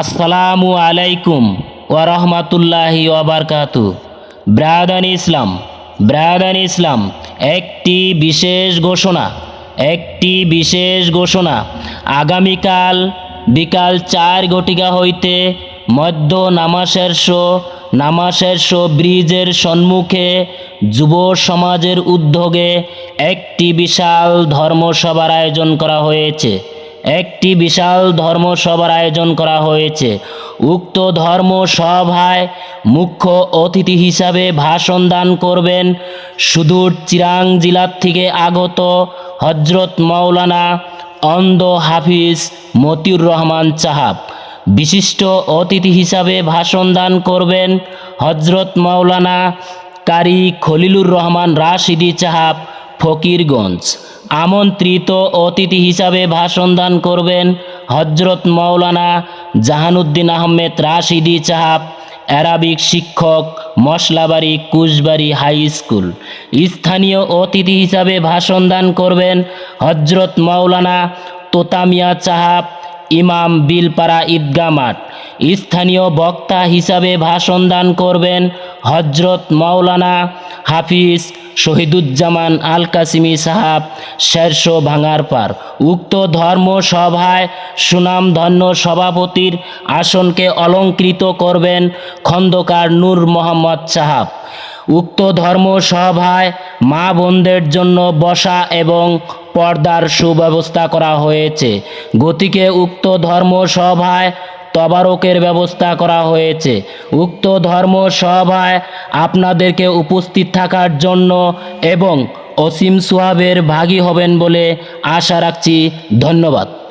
আসসালামু আলাইকুম ওরহমতুল্লাহি ওবরকাতু ব্রাদান ইসলাম ব্রাদান ইসলাম, একটি বিশেষ ঘোষণা, একটি বিশেষ ঘোষণা। আগামীকাল বিকাল চার ঘটিকা হইতে মধ্য নামাসের শো নামাসের শো ব্রিজের সম্মুখে যুব সমাজের উদ্যোগে একটি বিশাল ধর্মসভার আয়োজন করা হয়েছে। একটি বিশাল ধর্মসভার আয়োজন করা হয়েছে। উক্ত ধর্মসভায় মুখ্য অতিথি হিসাবে ভাষণ দান করবেন সুদূর চিরাং জেলার থেকে আগত হজরত মাওলানা অন্ধ হাফিজ মতিউর রহমান চাহাব বিশিষ্ট অতিথি হিসাবে ভাষণ দান করবেন হজরত মাওলানা কারি খলিলুর রহমান রাশিদি চাহাব ফকিরগঞ্জ। আমন্ত্রিত অতিথি হিসাবে ভাষণ দান করবেন হজরত মৌলানা জাহানুদ্দিন আহমেদ রাশিদি চাহাব, অ্যারাবিক শিক্ষক, মশলাবাড়ি, কুশবাড়ি হাই স্কুল। স্থানীয় অতিথি হিসাবে ভাষণ দান করবেন হজরত মৌলানা তোতামিয়া চাহাব ইমাম বিলপাড়া ঈদগা মাঠ। স্থানীয় বক্তা হিসাবে ভাষণ দান করবেন হজরত মাওলানা হাফিজ শহীদুজ্জামান আল কাসিমি সাহাব শেরশো ভাঙারপার উক্ত ধর্ম সভায় সুনামধন্য সভাপতির আসনকে অলঙ্কৃত করবেন খন্দকার নূর মোহাম্মদ সাহাব। উক্ত ধর্ম সভায় মা বোনদের জন্য বসা এবং পর্দার সুব্যবস্থা করা হয়েছে। গতিকে উক্ত ধর্ম সভায় তবারকের ব্যবস্থা করা হয়েছে। উক্ত ধর্ম সভায় আপনাদেরকে উপস্থিত থাকার জন্য এবং অসীম সোহাবের ভাগী হবেন বলে আশা রাখছি। ধন্যবাদ।